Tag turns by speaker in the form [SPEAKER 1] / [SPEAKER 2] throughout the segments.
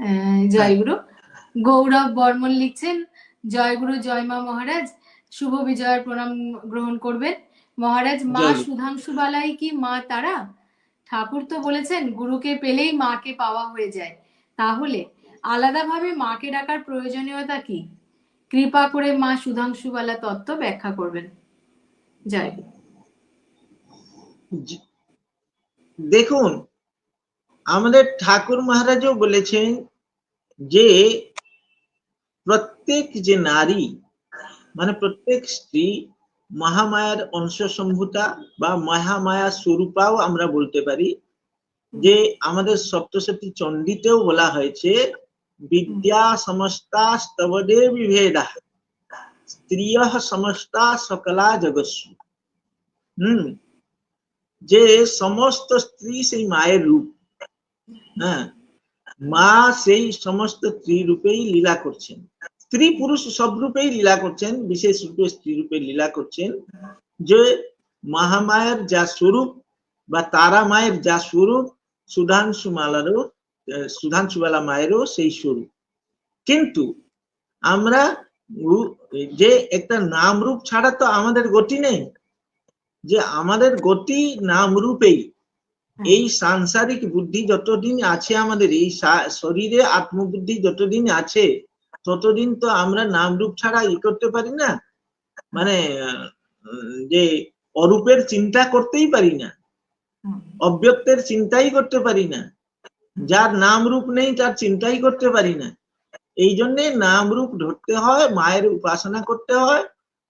[SPEAKER 1] আহ, জয়গুরু। গৌরব বর্মন লিখছেন জয়গুরু জয় মা মহারাজ। শুভ বিজয়ের প্রণাম গ্রহণ করবেন। মহারাজ মা। সুধাংশু বালাই কি মা তারা? ঠাকুর তো বলেছেন গুরুকে পেলেই মাকে পাওয়া হয়ে যায়। তাহলে আলাদাভাবে মাকে ডাকার প্রয়োজনীয়তা কি? কৃপা করে মা সুধাংশু বালা তত্ত্ব ব্যাখ্যা করবেন। জয়
[SPEAKER 2] দেখুন আমাদের ঠাকুর মহারাজও বলেছেন যে প্রত্যেক যে নারী মানে প্রত্যেক স্ত্রী মহামায়ার অংশ সম্ভূতা বা মহামায়া স্বরূপাও আমরা বলতে পারি যে আমাদের সপ্তশতী চণ্ডীতেও বলা হয়েছে, বিদ্যা সমস্তা স্তবদে বিভেদা স্ত্রিয় সমস্তা সকলা জগস্য হম, যে সমস্ত স্ত্রী সেই মায়ের রূপ। হ্যাঁ মা সেই সমস্ত স্ত্রী রূপেই লীলা করছেন। স্ত্রী পুরুষ সব রূপেই লীলা করছেন বিশেষ রূপে স্ত্রী রূপে লীলা করছেন। যে মহামায়ের যা স্বরূপ বা তারা মায়ের যা স্বরূপ সুধাংশু মালারও আহ, সুধাংশুবালা মায়েরও সেই স্বরূপ। কিন্তু আমরা যে একটা নাম রূপ ছাড়া তো আমাদের গতি নেই। যে আমাদের গতি নাম রূপেই এই সাংসারিক বুদ্ধি যতদিন আছে আমাদের এই শরীরে আত্মবুদ্ধি যতদিন আছে ততদিন তো আমরা নাম রূপ ছাড়া ই করতে পারি না। মানে যে অরূপের চিন্তা করতেই পারি না অব্যক্তের চিন্তাই করতে পারি না যার নাম রূপ নেই তার চিন্তাই করতে পারি না। এই জন্যে নাম রূপ ধরতে হয় মায়ের উপাসনা করতে হয়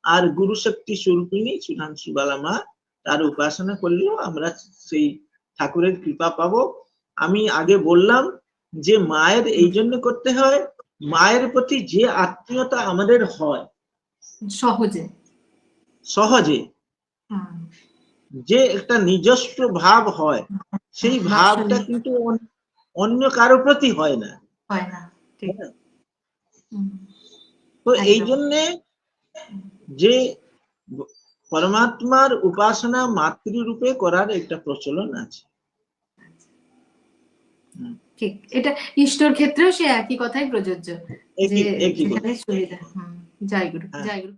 [SPEAKER 2] আর গুরু শক্তি স্বরূপিণী সুধাংশু বালা মা তার উপাসনা করলেও আমরা সেই ঠাকুরের কৃপা পাবো। আমি আগে বললাম যে মায়ের এই জন্য করতে হয় মায়ের প্রতি যে আত্মীয়তা আমাদের হয়
[SPEAKER 1] সহজে।
[SPEAKER 2] সহজে যে একটা নিজস্ব ভাব হয় সেই ভাবটা কিন্তু অন্য কারও প্রতি হয় না।
[SPEAKER 1] হয় না ঠিক। হুম,
[SPEAKER 2] তো এই জন্যে যে পরমাত্মার উপাসনা মাতৃরূপে করার একটা প্রচলন আছে।
[SPEAKER 1] ঠিক এটা ইষ্টর ক্ষেত্রেও সে একই কথাই প্রযোজ্য
[SPEAKER 2] একই
[SPEAKER 1] যে
[SPEAKER 2] একই কথা।
[SPEAKER 1] যেখানে সুবিধা হুম জয় গুরু
[SPEAKER 2] যাই
[SPEAKER 1] জয় গুরু